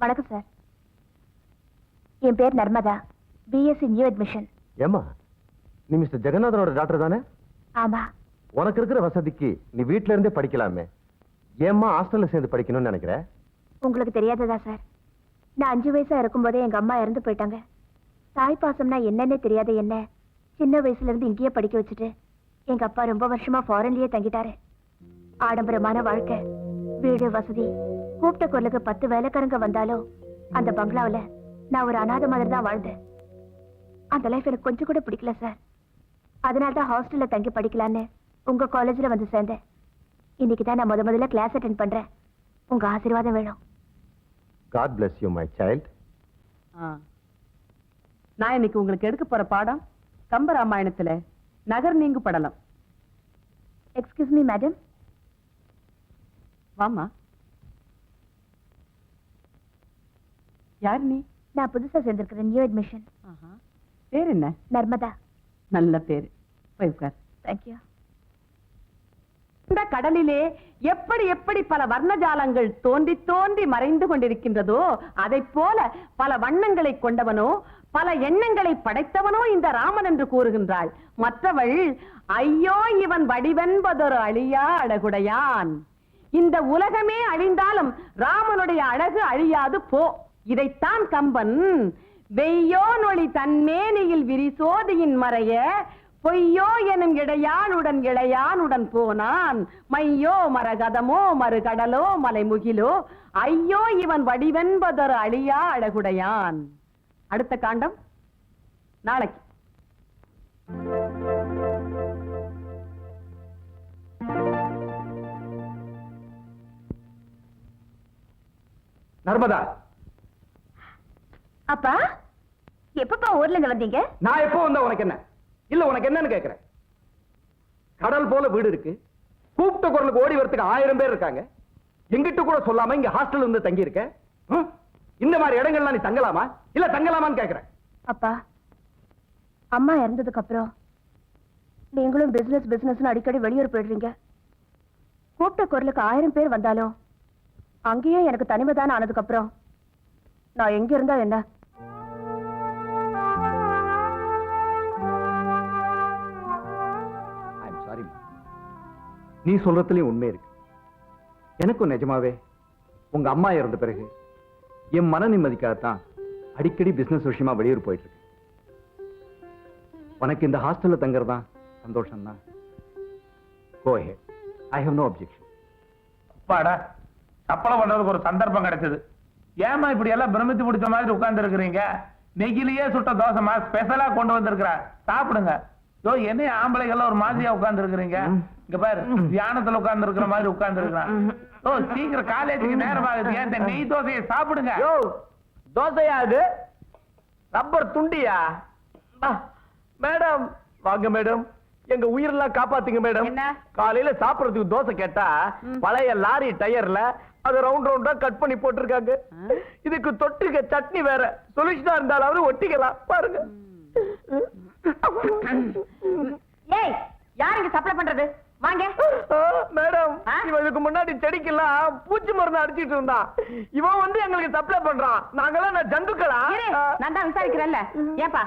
வணக்கம் சார் என் பேர் Narmada. BSc new admission ஏம்மா நீ மிஸ்டர் ஜெகநாதனோட டாக்டர் தானே? ஆமா. உனக்கு இருக்கிற வசதிக்கு நீ வீட்ல இருந்தே படிக்கலாமே. ஏம்மா ஹாஸ்டல்ல சேர்ந்து படிக்கணும்னு நினைக்கிற? உங்களுக்கு தெரியாததா சார் நான் அஞ்சு வயசா இருக்கும்போதே எங்க அம்மா இறந்து போயிட்டாங்க. தாய் பாசம்னா என்னன்னே தெரியாத என்ன? சின்ன வயசுல இருந்து இங்கேயே படிக்க வச்சுட்டு எங்க அப்பா ரொம்ப வருஷமா ஃபாரின்லயே தங்கிட்டாரு. ஆடம்பரமான வாழ்க்கை வீடு வசதி கூப்பிட்ட குரலுக்கு பத்து வேலைக்காரங்க வந்தாலும் அந்த பங்களாவுல நான் ஒரு அனாதை மாதிரி தான் வாழ்ந்தேன். அந்த லைஃப் எனக்கு கொஞ்சம் கூட பிடிக்கல சார் அதனால தான் ஹாஸ்டல்ல தங்கி படிக்கலான்னு உங்க காலேஜ்ல வந்து சேர்ந்தேன். இன்னைக்கு தான் நான் முத முதல்ல கிளாஸ் அட்டென்ட் பண்றேன். உங்க ஆசீர்வாதம் வேணும். God bless you my child. ஆ. நான் இன்னைக்கு உங்களுக்கு எடுக்க போற பாடம் கம்பராமாயணத்துல நகர் நீங்கு படலம். எக்ஸ்கியூஸ் மீ மேடம் வாமா யார் நீ? நான் புதுசா சேர்ந்திருக்கிறேன். நியூ அட்மிஷன் ஆஹா. பேர் என்ன? நர்மதா. நல்ல பேரு. போய் உட்கார். தேங்க்யூ இந்த கடலிலே எப்படி எப்படி பல வர்ணஜாலங்கள் தோன்றி தோன்றி மறைந்து கொண்டிருக்கின்றதோ அதைப் போல பல வண்ணங்களை கொண்டவனோ பல எண்ணங்களை படைத்தவனோ இந்த ராமன் என்று கூறுகின்றாள். மற்றவள் ஐயோ இவன் வடிவென்பதொரு அழியா அழகுடையான். இந்த உலகமே அழிந்தாலும் ராமனுடைய அழகு அழியாது போ. இதைத்தான் கம்பன் வெய்யோ நொழி தன்மேனியில் விரிசோதியின் மறைய பொய்யோ எனும் இடையானுடன் இளையானுடன் போனான். மையோ மரகதமோ மறுகடலோ மலைமுகிலோ ஐயோ இவன் வடிவென்பதொரு அழியா அழகுடையான். அடுத்த காண்டம் நாளைக்கு. நர்மதா அப்பா எப்பப்பா ஊர்ல இருந்து வந்தீங்க? நான் எப்போ வந்தா உனக்கு என்ன? இல்ல உனக்கு என்னன்னு கேக்குறேன். கடல் போல வீடு இருக்கு. கூப்பிட்ட குரலுக்கு ஓடி வரதுக்கு ஆயிரம் பேர் இருக்காங்க. எங்கிட்ட கூட சொல்லாம இங்க ஹாஸ்டல் வந்து தங்கி இருக்க? இந்த மாதிரி இடங்கள்லாம் நீ தங்கலாமா? இல்ல தங்கலாமான்னு கேக்குறேன். அப்பா அம்மா இறந்ததுக்கு அப்புறம் நீங்களும் பிசினஸ் பிசினஸ் அடிக்கடி வெளியூர் போயிடுறீங்க. கூப்பிட்ட குரலுக்கு ஆயிரம் பேர் வந்தாலும் அங்கேயே எனக்கு தனிமைதான ஆனதுக்கு அப்புறம் நான் எங்க இருந்தா என்ன? நீ சொல்றதுலயும் உண்மை இருக்கு. எனக்கும் நிஜமாவே உங்க அம்மா இறந்த பிறகு என் மன நிம்மதிக்காகத்தான் அடிக்கடி பிசினஸ் விஷயமா வெளியூர் போயிட்டு இருக்கேன் உனக்கு இந்த ஹாஸ்டல்ல தங்குறதா சந்தோஷம் தான் கோ ஐ ஹவ் நோ அப்ஜெக்ஷன் அப்பாடா சப்பளம் பண்றதுக்கு ஒரு சந்தர்ப்பம் கிடைச்சது. ஏமா இப்படி எல்லாம் பிரமித்து பிடிச்ச மாதிரி உட்கார்ந்து இருக்கிறீங்க நெகிலியே சுட்ட தோசைமா ஸ்பெஷலா கொண்டு வந்திருக்கிறா. சாப்பிடுங்க. யோ என்ன ஆம்பளைகள் ஒரு மாதிரியா உட்கார்ந்து இருக்கிறீங்க இங்க பாரு தியானத்துல உட்கார்ந்து இருக்கிற மாதிரி உட்கார்ந்து இருக்கிறான் ஓ சீக்கிரம் காலேஜுக்கு நேரம் ஆகுது ஏன் இந்த நெய் தோசையை சாப்பிடுங்க. யோ தோசையா அது? ரப்பர் துண்டியா? மேடம். வாங்க மேடம். எங்க உயிரெல்லாம் காப்பாத்துங்க மேடம். என்ன? காலையில சாப்பிடறதுக்கு தோசை கேட்டா பழைய லாரி டயர்ல அது ரவுண்ட் ரவுண்டா கட் பண்ணி போட்டிருக்காங்க. இதுக்கு தொட்டுக்க சட்னி வேற. சொல்யூஷனா இருந்தாலும் ஒட்டிக்கலாம். பாருங்க. ஏய் யார் இங்க சப்ளை பண்றது? வாங்க. ஆ, மேடம் ஆ? இவனுக்கு முன்னாடி செடிக்கெல்லாம் பூச்சி மருந்து அடிச்சிட்டு இருந்தான் இவன் வந்து எங்களுக்கு சப்ளை பண்றான். நாங்கெல்லாம் நான் ஜந்துக்களா? நான் தான் விசாரிக்கிறேன்ல. ஏப்பா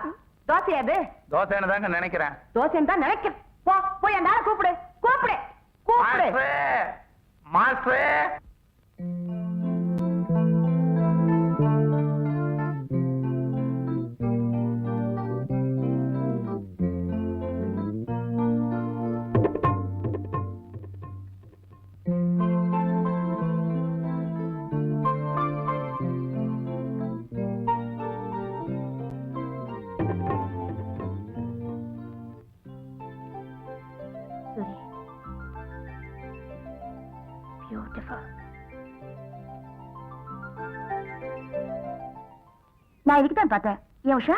தோசை அது? தோசைன்னு தாங்க நினைக்கிறேன். தோசைன்னு தான் நினைக்கிறேன். போ போய் அந்த ஆளை கூப்பிடு. கூப்பிடு. கூப்பிடு. மாஸ்டரே மாஸ்டரே. நான் இதுக்கு தான் பார்த்தேன். ஏன் உஷா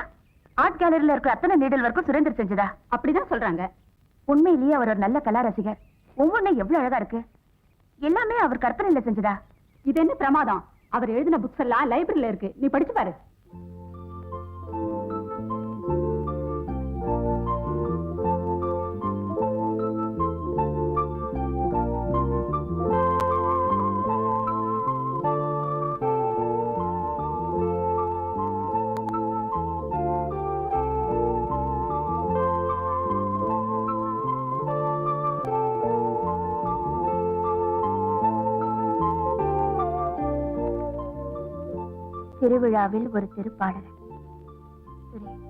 ஆர்ட் கேலரியில் இருக்கிற அத்தனை நீடல் வரைக்கும் சுரேந்தர் செஞ்சதா? அப்படிதான் சொல்றாங்க. உண்மையிலேயே அவர் ஒரு நல்ல கலா ரசிகர் ஒவ்வொன்றும் எவ்வளவு அழகா இருக்கு. எல்லாமே அவர் கற்பனையில செஞ்சதா? இது என்ன பிரமாதம்? அவர் எழுதின புக்ஸ் எல்லாம் லைப்ரரியில இருக்கு. நீ படிச்சு பாரு. திருவிழாவில் ஒரு திருப்பாடகன் சுரேஷ்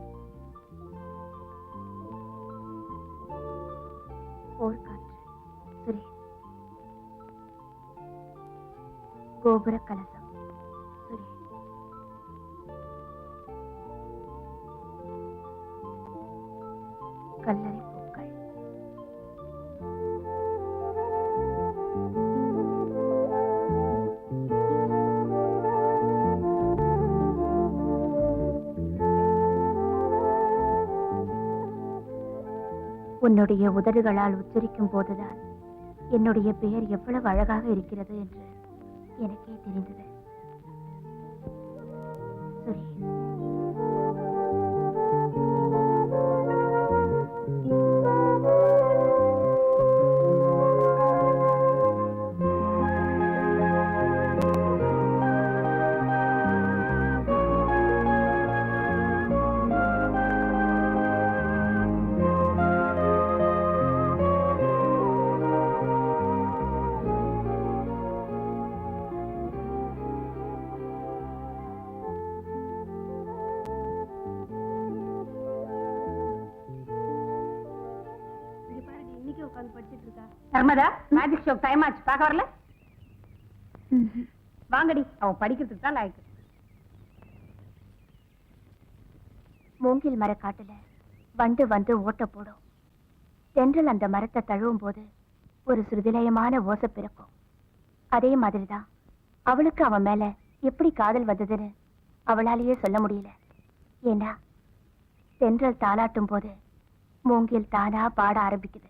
போர்க்காற்று சுரேஷ் கோபுர கலசம். உன்னுடைய உதடுகளால் உச்சரிக்கும் போதுதான் என்னுடைய பெயர் எவ்வளவு அழகாக இருக்கிறது என்று எனக்கே தெரிந்தது. சுரேஷ் மேஜிக் ஷோ டைம் ஆச்சு. பார்க்க வரல? வாங்கடி அவன் படிக்கிறதுக்கு தான் லாய்க்கு. மூங்கில் மர காட்டுல வந்து வந்து ஓட்ட போடும். தென்றல் அந்த மரத்தை தழுவும் போது ஒரு சுருதிலயமான ஓசை பிறக்கும். அதே மாதிரிதான் அவளுக்கு அவன் மேல எப்படி காதல் வந்ததுன்னு அவளாலேயே சொல்ல முடியல. ஏன்னா தென்றல் தாளாட்டும் போது மூங்கில் தானா பாட ஆரம்பிக்குது.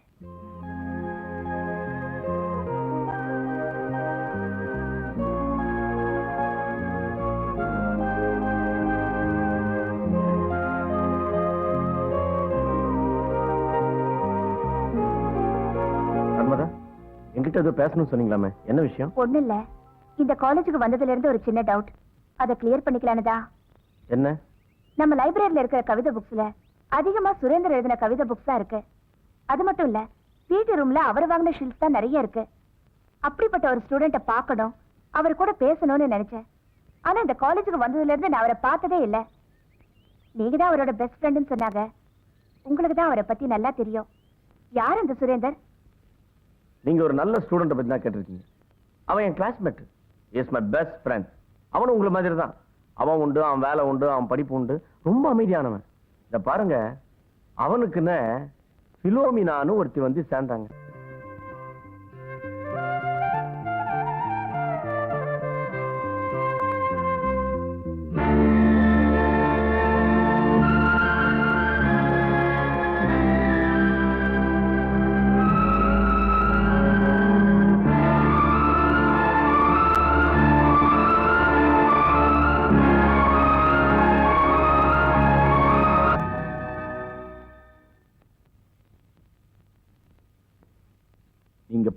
என்கிட்ட ஏதோ பேசணும்னு சொன்னீங்களாமே? என்ன விஷயம்? ஒண்ணு இல்ல இந்த காலேஜுக்கு வந்ததுல இருந்து ஒரு சின்ன டவுட் அதை கிளியர் பண்ணிக்கலானுதா என்ன? நம்ம லைப்ரரியில இருக்கிற கவிதை புக்ஸ்ல அதிகமா சுரேந்தர் எழுதின கவிதை புக்ஸ் தான் இருக்கு. அது மட்டும் இல்ல வீட்டு ரூம்ல அவர் வாங்கின ஷீல்ஸ் தான் நிறைய இருக்கு. அப்படிப்பட்ட ஒரு ஸ்டூடெண்ட்ட பார்க்கணும். அவர் கூட பேசணும்னு நினைச்சேன். ஆனா இந்த காலேஜுக்கு வந்ததுல இருந்து நான் அவரை பார்த்ததே இல்ல. நீங்க தான் அவரோட பெஸ்ட் ஃப்ரெண்டுன்னு சொன்னாங்க. உங்களுக்கு தான் அவரை பத்தி நல்லா தெரியும். யார் அந்த சுரேந்தர்? நீங்க ஒரு நல்ல ஸ்டூடெண்ட்டை பத்தி தான் கேட்டிருக்கீங்க. அவன் என் classmate is my best friend அவனும் உங்களை மாதிரி தான். அவன் உண்டு அவன் வேலை உண்டு அவன் படிப்பு உண்டு. ரொம்ப அமைதியானவன். இதை பாருங்க அவனுக்குன்னு பிலோமினான்னு ஒருத்தி வந்து சேர்ந்தாங்க.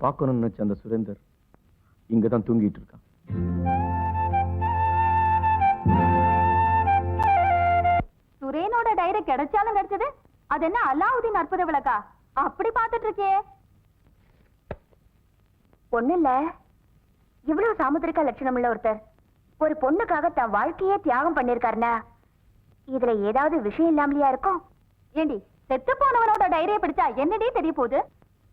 பார்க்கணும்னு நினைச்ச அந்த சுரேந்தர் இங்க தான் தூங்கிட்டு இருக்கான். சுரேனோட டைரி கிடைச்சாலும் கிடைச்சது. அது என்ன அலாவுதீன் அற்புத விளக்கா? அப்படி பார்த்துட்டு இருக்கே ஒண்ணு இல்ல. இவ்வளவு சாமுத்திரிகா லட்சணம் உள்ள ஒருத்தர். ஒரு பொண்ணுக்காக தன் வாழ்க்கையே தியாகம் பண்ணிருக்காருனா இதுல ஏதாவது விஷயம் இல்லாமலையா இருக்கும்? ஏண்டி செத்து போனவனோட டைரியை பிடிச்சா என்னடி தெரிய போகுது?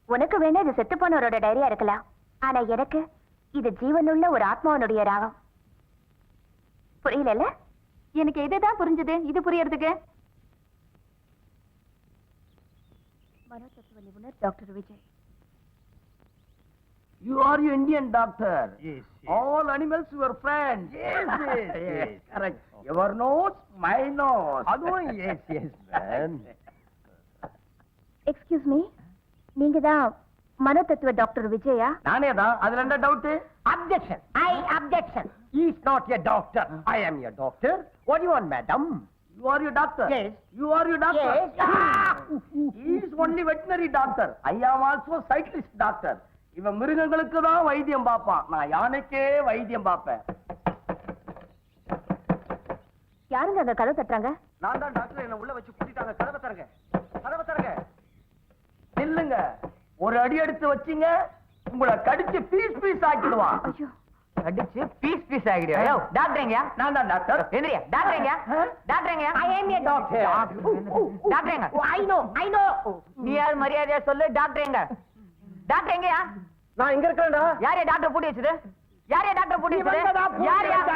உனக்கு வேணா இது செத்து போனவரோட டைரியா இருக்கலாம் ஆனா எனக்கு இது ஜீவனுள்ள ஒரு ஆத்மாவனுடைய ராகம் புரியல எனக்கு இதுதான் புரிஞ்சது இது புரியறதுக்கு மனோதத்துவ நிபுணர் doctor Vijay You are your Indian doctor. Yes, yes. All animals your friend. Yes, yes, yes. Correct. Your nose, my nose. அதுவும் yes, yes, man. Excuse me நீங்க தான் மனோதத்துவ டாக்டர் விஜயா நானே தான் அதுல என்ன doubt objection. He is not a doctor. I am a doctor. What do you want, madam? You are your doctor. Yes. You are your doctor. Yes. He is only veterinary doctor. I am also cyclist doctor. இவன் மிருகங்களுக்கு தான் வைத்தியம் பார்ப்பான் நான் யானைக்கே வைத்தியம் பார்ப்பேன் யாருங்க அங்க கதை தட்டுறாங்க நான் தான் டாக்டர் என்ன உள்ள வச்சு கூட்டிட்டாங்க கதவை தரங்க நில்லுங்க. ஒரு அடி எடுத்து வச்சீங்க உங்களை கடிச்சு பீஸ் பீஸ் ஆக்கிடுவான் ஐயோ. அடிச்சு பீஸ் பீஸ் ஆகிடுயா யோ டாக்டர் நான் தான் doctor எந்திரியா. Doctor doctor I am a doctor doctor I know I know நீ யார் மரியாதையா சொல்லு? டாக்டர் எங்க? டாக்டர் எங்கயா? நான் இங்க இருக்கிறேன்டா. யாரையா டாக்டர் பூட்டி வச்சது? யாரையா டாக்டர் பூட்டி வச்சது? யாரையா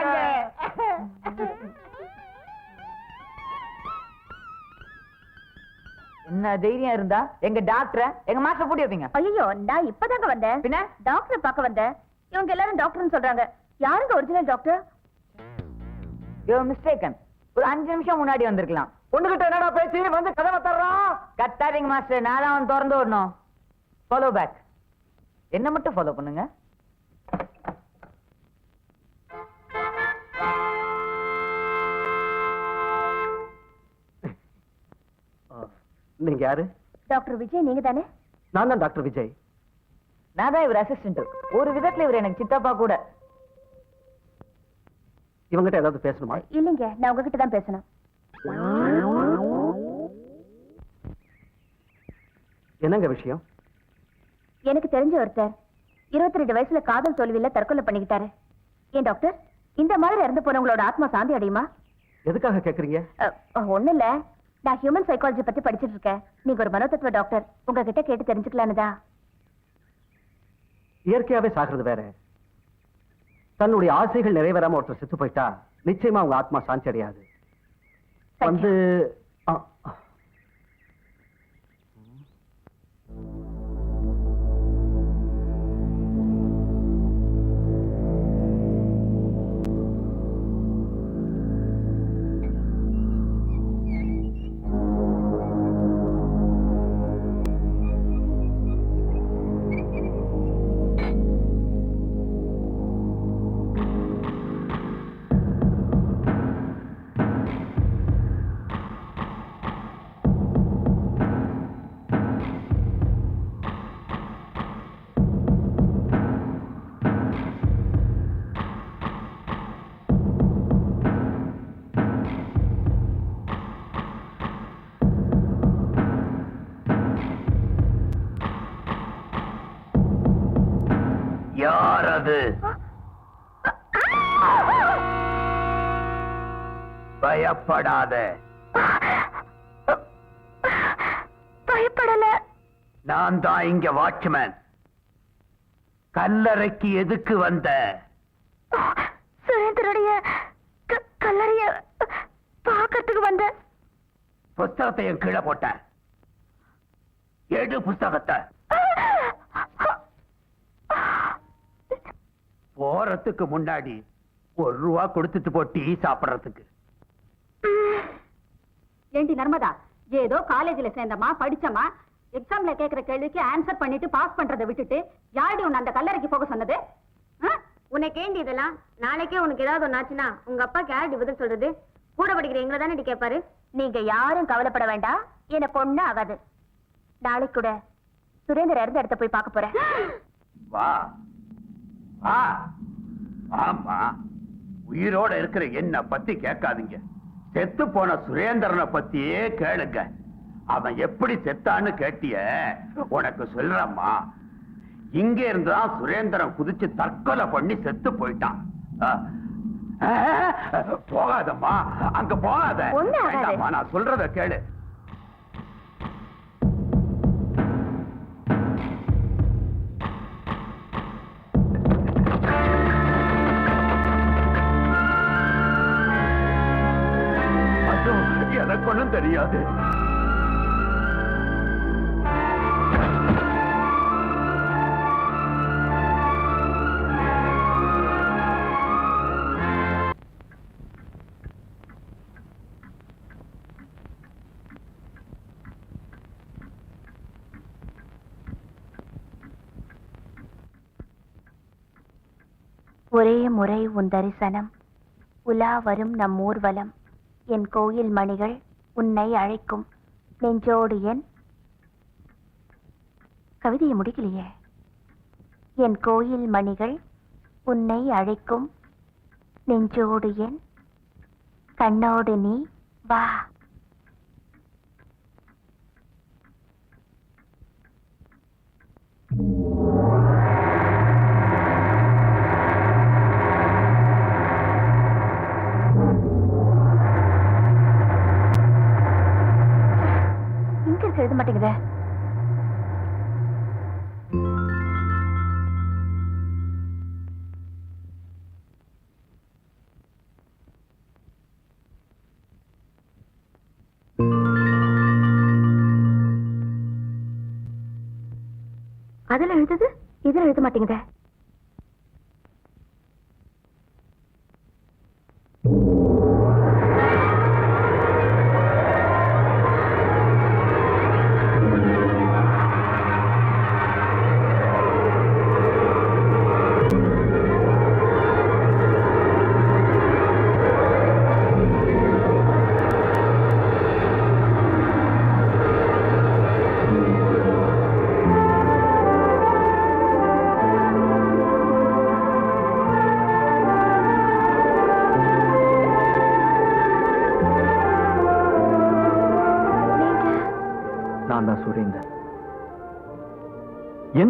என்ன தைரியம் இருந்தா எங்க டாக்டர் எங்க மாஸ்டர் பூட்டி வைப்பீங்க? ஐயோ நான் இப்பதாங்க வந்தேன். பின்ன? டாக்டர் பார்க்க வந்தேன். இவங்க எல்லாரும் டாக்டர்னு சொல்றாங்க. யாருங்க ஒரிஜினல் டாக்டர் யூ மிஸ்டேக்கன் ஒரு அஞ்சு நிமிஷம் முன்னாடி வந்திருக்கலாம். பொண்ணுகிட்ட என்னடா பேசி வந்து கதவை தர்றான் கத்தாதீங்க மாஸ்டர் நான் அவன் திறந்து விடணும். ஃபாலோ பேக் என்ன மட்டும் ஃபாலோ பண்ணுங்க? நீங்க யாரு? டாக்டர் விஜய் நீங்க தானே? நான் தான் டாக்டர் விஜய். நான் தான் இவர் அசிஸ்டன்ட் ஒரு விதத்துல இவர் எனக்கு சித்தப்பா கூட. இவங்கிட்ட ஏதாவது பேசணுமா? இல்லைங்க நான் உங்ககிட்ட தான் பேசணும். என்னங்க விஷயம்? எனக்கு தெரிஞ்ச ஒருத்தர் இருபத்தி ரெண்டு வயசுல காதல் தோல்வியில தற்கொலை பண்ணிக்கிட்டாரு. ஏன் டாக்டர்? இந்த மாதிரி இறந்து போனவங்களோட ஆத்மா சாந்தி அடையுமா? எதுக்காக கேக்குறீங்க? ஒண்ணு இல்ல நான் ஹியூமன் சைக்காலஜி பத்தி படிச்சிட்டு இருக்கேன். நீங்க ஒரு மனோதத்துவ டாக்டர் உங்ககிட்ட கேட்டு தெரிஞ்சுக்கலான்னு தான். இயற்கையாவே சாகிறது வேற. தன்னுடைய ஆசைகள் நிறைவேறாம ஒருத்தர் செத்து போயிட்டா நிச்சயமா அவங்க ஆத்மா சாந்தி அடையாது. வந்து அது பயப்படாத. பயப்படல. நான் தான் இங்க வாட்ச்மேன். கல்லறைக்கு எதுக்கு வந்த? சுரேந்தருடைய கல்லறைய பாக்கிறதுக்கு வந்த. புஸ்தகத்தை என் கீழே போட்ட எடு புஸ்தகத்தை போறதுக்கு முன்னாடி ஒரு ரூபா கொடுத்துட்டு போ டீ சாப்பிடுறதுக்கு. ஏண்டி நர்மதா ஏதோ காலேஜ்ல சேர்ந்தமா படிச்சமா எக்ஸாம்ல கேக்குற கேள்விக்கு ஆன்சர் பண்ணிட்டு பாஸ் பண்றதை விட்டுட்டு யாருடி உன்னை அந்த கல்லறைக்கு போக சொன்னது? உனக்கு ஏண்டி இதெல்லாம். நாளைக்கே உனக்கு ஏதாவது ஒண்ணு ஆச்சுன்னா உங்க அப்பா யாரடி பதில் சொல்றது? கூட படிக்கிற எங்களை தானே கேட்பாரு நீங்க யாரும் கவலைப்பட வேண்டாம் எனக்கு ஒண்ணு ஆகாது. நாளைக்கு கூட சுரேந்தர் இறந்த இடத்த போய் பார்க்க போறேன். வா. ஆமா. உயிரோட இருக்கிற என்ன பத்தி கேட்காதீங்க. செத்து போன சுரேந்திரனை பத்தியே கேளுங்க. அவன் எப்படி செத்தான்னு கேட்டிய உனக்கு சொல்றம்மா. இங்க இருந்துதான் சுரேந்திரன் குதிச்சு தற்கொலை பண்ணி செத்து போயிட்டான். போகாதம்மா. அங்க போகாத. ஒண்ணும் ஆகாது. வேண்டாம்மா, நான் சொல்றத கேளு. தெரியாது. ஒரே முறை உன் தரிசனம் உலா வரும் நம் ஊர்வலம் என் கோயில் மணிகள் உன்னை அழைக்கும் நெஞ்சோடு என் கவிதையை முடிக்கலையே? என் கோயில் மணிகள் உன்னை அழைக்கும் நெஞ்சோடு என் கண்ணோடு நீ வா. எழுத மாட்டேங்குதே. அதில் எழுதுது இதில் எழுத மாட்டேங்குதே.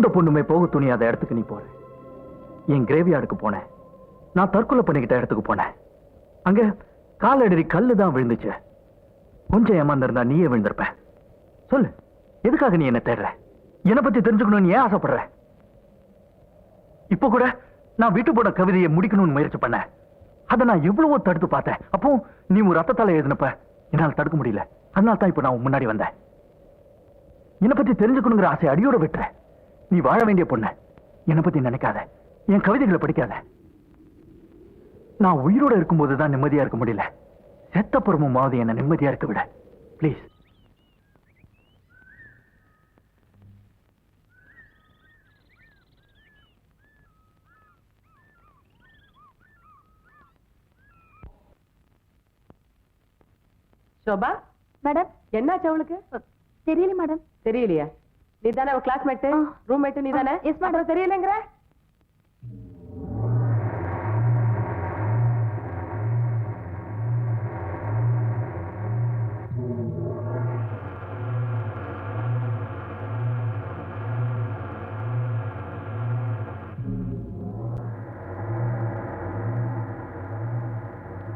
எந்த பொண்ணுமே போக துணியாத இடத்துக்கு நீ போற. என் கிரேவியார்டுக்கு போனேன் நான் தற்கொலை பண்ணிக்கிட்ட இடத்துக்கு போனேன் அங்க காலடி கல்லு தான் விழுந்துச்சு. கொஞ்சம் ஏமாந்திருந்தா நீயே விழுந்திருப்ப. சொல்லு எதுக்காக நீ என்ன தேடுற? என்னை பத்தி தெரிஞ்சுக்கணும்னு ஏன் ஆசைப்படுற? இப்ப கூட நான் வீட்டு போட கவிதையை முடிக்கணும்னு முயற்சி பண்ணேன் அதை நான் எவ்வளவோ தடுத்து பார்த்தேன். அப்போ நீ ஒரு ரத்தத்தால எழுதினப்ப என்னால் தடுக்க முடியல. அதனால தான் இப்ப நான் முன்னாடி வந்தேன். என்னை பத்தி தெரிஞ்சுக்கணுங்கிற ஆசை அடியோட விட்டுற. நீ வாழ வேண்டிய பொண்ணு. என்னை பத்தி நினைக்காத. என் கவிதைகளை படிக்காத. நான் உயிரோட இருக்கும்போது தான் நிம்மதியா இருக்க முடியல. செத்த புறமுமாவது என்ன நிம்மதியா இருக்க விட. Please sofa madam. என்னாச்சு அவளுக்கு? தெரியல மேடம். தெரியலையா? நீ தானே அவ கிளாஸ்மேட். ரூம்மேட் நீ தானே madam. அப்புறம் தெரியலங்கிற?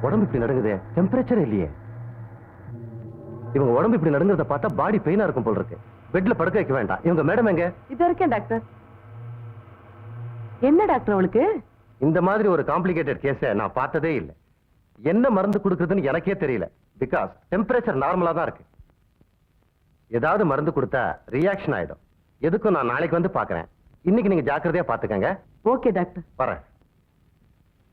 உடம்பு இப்படி நடுங்குதே டெம்பரேச்சர் இல்லையே. இவங்க உடம்பு இப்படி நடுங்குறத பார்த்தா பாடி பெயினா இருக்கும் போல இருக்கு. பெட்ல படுக்க வைக்க வேண்டாம். இவங்க மேடம் எங்க? இது இருக்கேன் டாக்டர். என்ன டாக்டர் அவளுக்கு இந்த மாதிரி ஒரு காம்ப்ளிகேட்டட் கேஸ நான் பார்த்ததே இல்லை. என்ன மருந்து கொடுக்குறதுன்னு எனக்கே தெரியல. பிகாஸ் டெம்பரேச்சர் நார்மலா தான் இருக்கு. ஏதாவது மருந்து கொடுத்தா ரியாக்ஷன் ஆயிடும். எதுக்கும் நான் நாளைக்கு வந்து பார்க்கறேன். இன்னைக்கு நீங்க ஜாக்கிரதையா பாத்துக்கங்க ஓகே டாக்டர். வரேன்.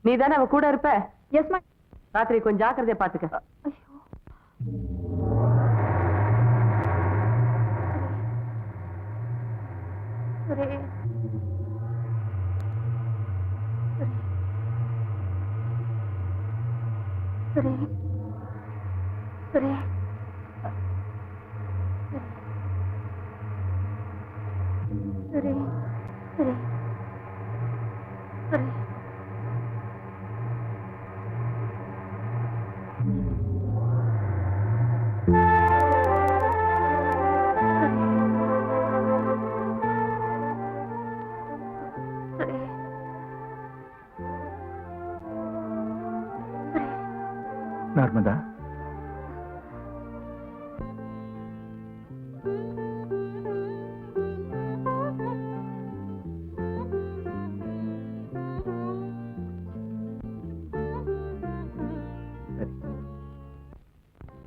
நீ தானே அவ கூட இருப்ப? எஸ் மேடம் ராத்திரி கொஞ்சம் ஜாக்கிரதையா பாத்துக்க சுரே சுரே சுரே சுரே சுரே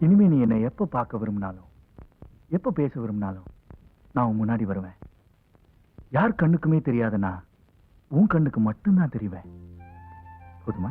இனிமே நீ என்னை எப்போ பார்க்க விரும்பினாலும் எப்போ பேச விரும்பினாலும் நான் உன் முன்னாடி வருவேன். யார் கண்ணுக்குமே தெரியாதுன்னா உன் கண்ணுக்கு மட்டும்தான் தெரிவேன். போதுமா?